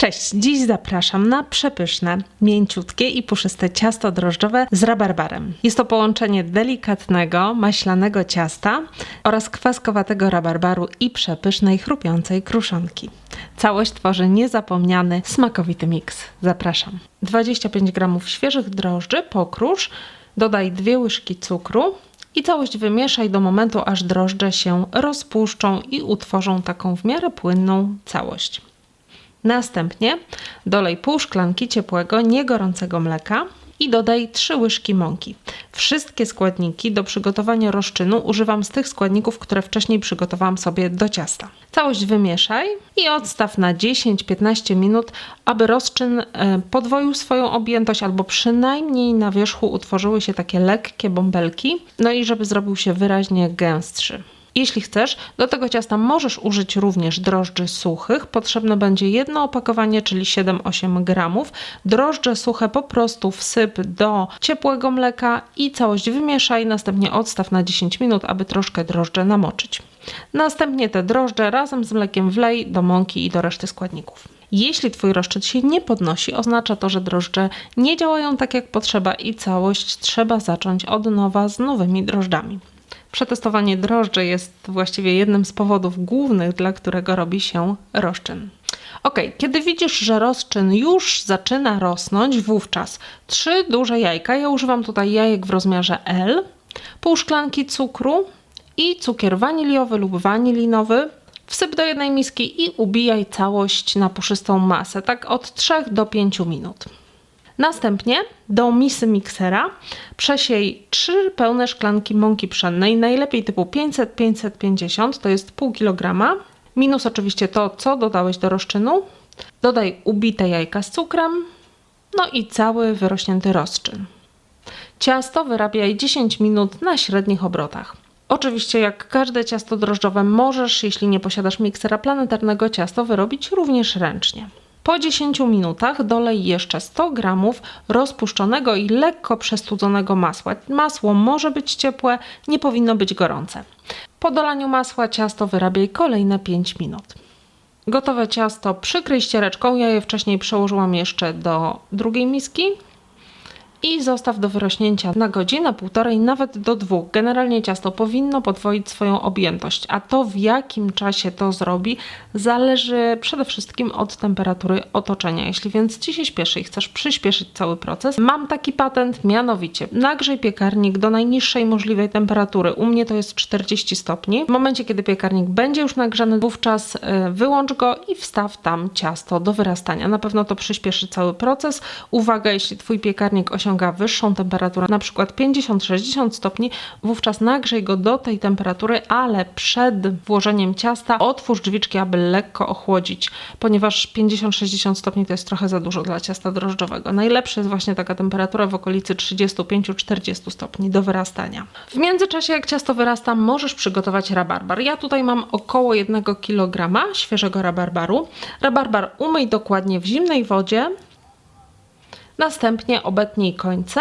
Cześć, dziś zapraszam na przepyszne, mięciutkie i puszyste ciasto drożdżowe z rabarbarem. Jest to połączenie delikatnego, maślanego ciasta oraz kwaskowatego rabarbaru i przepysznej, chrupiącej kruszonki. Całość tworzy niezapomniany, smakowity miks. Zapraszam. 25 g świeżych drożdży, pokrusz, dodaj dwie łyżki cukru, i całość wymieszaj do momentu, aż drożdże się rozpuszczą i utworzą taką w miarę płynną całość. Następnie dolej pół szklanki ciepłego, niegorącego mleka i dodaj 3 łyżki mąki. Wszystkie składniki do przygotowania rozczynu używam z tych składników, które wcześniej przygotowałam sobie do ciasta. Całość wymieszaj i odstaw na 10-15 minut, aby rozczyn e, podwoił swoją objętość albo przynajmniej na wierzchu utworzyły się takie lekkie bąbelki, no i żeby zrobił się wyraźnie gęstszy. Jeśli chcesz, do tego ciasta możesz użyć również drożdży suchych. Potrzebne będzie jedno opakowanie, czyli 7-8 gramów. Drożdże suche po prostu wsyp do ciepłego mleka i całość wymieszaj, następnie odstaw na 10 minut, aby troszkę drożdże namoczyć. Następnie te drożdże razem z mlekiem wlej do mąki i do reszty składników. Jeśli Twój rozczyn się nie podnosi, oznacza to, że drożdże nie działają tak jak potrzeba i całość trzeba zacząć od nowa z nowymi drożdżami. Przetestowanie drożdży jest właściwie jednym z powodów głównych, dla którego robi się rozczyn. Ok, kiedy widzisz, że rozczyn już zaczyna rosnąć, wówczas trzy duże jajka, ja używam tutaj jajek w rozmiarze L, pół szklanki cukru i cukier waniliowy lub wanilinowy, wsyp do jednej miski i ubijaj całość na puszystą masę, tak od 3 do 5 minut. Następnie do misy miksera przesiej 3 pełne szklanki mąki pszennej, najlepiej typu 500-550, to jest pół kilograma, minus oczywiście to, co dodałeś do rozczynu. Dodaj ubite jajka z cukrem, no i cały wyrośnięty rozczyn. Ciasto wyrabiaj 10 minut na średnich obrotach. Oczywiście, jak każde ciasto drożdżowe, możesz, jeśli nie posiadasz miksera planetarnego, ciasto wyrobić również ręcznie. Po 10 minutach dolej jeszcze 100 g rozpuszczonego i lekko przestudzonego masła. Masło może być ciepłe, nie powinno być gorące. Po dolaniu masła ciasto wyrabiaj kolejne 5 minut. Gotowe ciasto przykryj ściereczką. Ja je wcześniej przełożyłam jeszcze do drugiej miski i zostaw do wyrośnięcia na godzinę, półtorej, nawet do dwóch. Generalnie ciasto powinno podwoić swoją objętość, a to w jakim czasie to zrobi zależy przede wszystkim od temperatury otoczenia. Jeśli więc Ci się śpieszy i chcesz przyspieszyć cały proces, mam taki patent, mianowicie nagrzej piekarnik do najniższej możliwej temperatury. U mnie to jest 40 stopni. W momencie, kiedy piekarnik będzie już nagrzany, wówczas e, wyłącz go i wstaw tam ciasto do wyrastania. Na pewno to przyspieszy cały proces. Uwaga, jeśli Twój piekarnik osiąga osiąga wyższą temperaturę, na przykład 50-60 stopni, wówczas nagrzej go do tej temperatury, ale przed włożeniem ciasta otwórz drzwiczki, aby lekko ochłodzić, ponieważ 50-60 stopni to jest trochę za dużo dla ciasta drożdżowego. Najlepsza jest właśnie taka temperatura w okolicy 35-40 stopni do wyrastania. W międzyczasie, jak ciasto wyrasta, możesz przygotować rabarbar. Ja tutaj mam około 1 kg świeżego rabarbaru. Rabarbar umyj dokładnie w zimnej wodzie, Następnie obetnij końce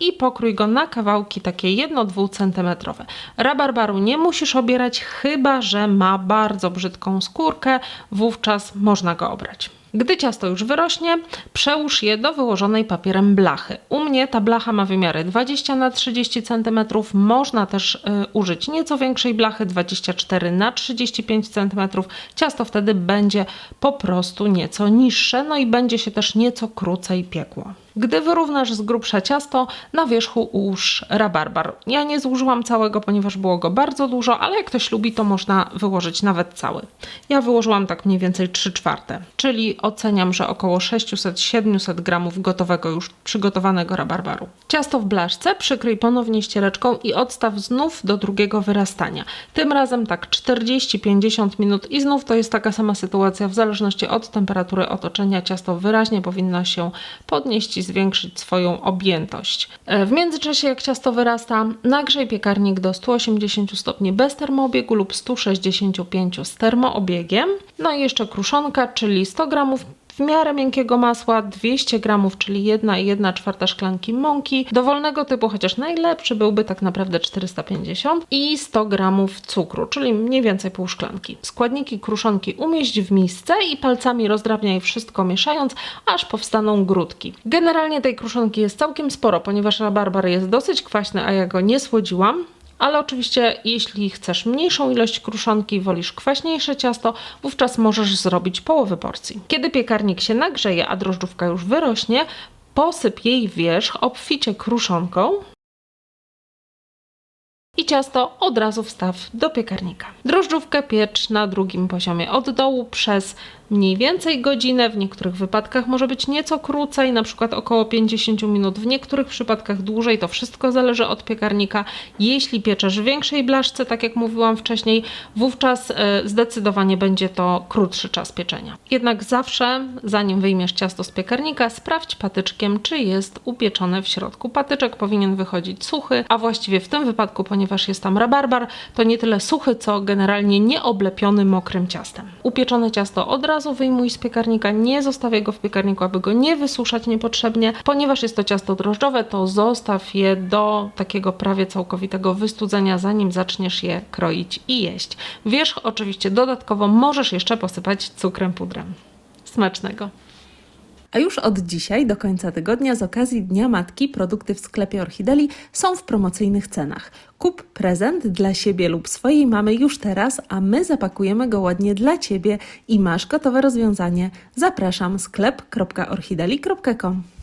i pokrój go na kawałki takie 1-2 cm. Rabarbaru nie musisz obierać, chyba że ma bardzo brzydką skórkę, wówczas można go obrać. Gdy ciasto już wyrośnie, przełóż je do wyłożonej papierem blachy. U mnie ta blacha ma wymiary 20 na 30 cm. Można też y, użyć nieco większej blachy 24 na 35 cm. Ciasto wtedy będzie po prostu nieco niższe, no i będzie się też nieco krócej piekło. Gdy wyrównasz z grubsza ciasto, na wierzchu ułóż rabarbar. Ja nie złożyłam całego, ponieważ było go bardzo dużo, ale jak ktoś lubi, to można wyłożyć nawet cały. Ja wyłożyłam tak mniej więcej 3 czwarte, czyli oceniam, że około 600-700 gramów gotowego, już przygotowanego rabarbaru. Ciasto w blaszce przykryj ponownie ściereczką i odstaw znów do drugiego wyrastania. Tym razem tak 40-50 minut i znów to jest taka sama sytuacja, w zależności od temperatury otoczenia ciasto wyraźnie powinno się podnieść zwiększyć swoją objętość. E, w międzyczasie jak ciasto wyrasta, nagrzej piekarnik do 180 stopni bez termoobiegu lub 165 z termoobiegiem. No i jeszcze kruszonka, czyli 100 gramów w miarę miękkiego masła, 200 gramów, czyli 1 i 1 czwarta szklanki mąki, dowolnego typu, chociaż najlepszy byłby tak naprawdę 450 i 100 gramów cukru, czyli mniej więcej pół szklanki. Składniki kruszonki umieść w misce i palcami rozdrabniaj wszystko mieszając, aż powstaną grudki. Generalnie tej kruszonki jest całkiem sporo, ponieważ rabarbar jest dosyć kwaśny, a ja go nie słodziłam. Ale oczywiście, jeśli chcesz mniejszą ilość kruszonki, wolisz kwaśniejsze ciasto, wówczas możesz zrobić połowę porcji. Kiedy piekarnik się nagrzeje, a drożdżówka już wyrośnie, posyp jej wierzch obficie kruszonką i ciasto od razu wstaw do piekarnika. Drożdżówkę piecz na drugim poziomie od dołu przez mniej więcej godzinę, w niektórych wypadkach może być nieco krócej, na przykład około 50 minut, w niektórych przypadkach dłużej, to wszystko zależy od piekarnika. Jeśli pieczesz w większej blaszce, tak jak mówiłam wcześniej, wówczas e, zdecydowanie będzie to krótszy czas pieczenia. Jednak zawsze, zanim wyjmiesz ciasto z piekarnika, sprawdź patyczkiem, czy jest upieczone w środku. Patyczek powinien wychodzić suchy, a właściwie w tym wypadku, ponieważ jest tam rabarbar, to nie tyle suchy, co generalnie nie oblepiony mokrym ciastem. Upieczone ciasto od razu wyjmuj z piekarnika, nie zostawiaj go w piekarniku, aby go nie wysuszać niepotrzebnie. Ponieważ jest to ciasto drożdżowe, to zostaw je do takiego prawie całkowitego wystudzenia, zanim zaczniesz je kroić i jeść. Wierzch oczywiście dodatkowo możesz jeszcze posypać cukrem pudrem. Smacznego! A już od dzisiaj do końca tygodnia z okazji Dnia Matki produkty w sklepie Orchideli są w promocyjnych cenach. Kup prezent dla siebie lub swojej mamy już teraz, a my zapakujemy go ładnie dla Ciebie i masz gotowe rozwiązanie. Zapraszam sklep.orchideli.com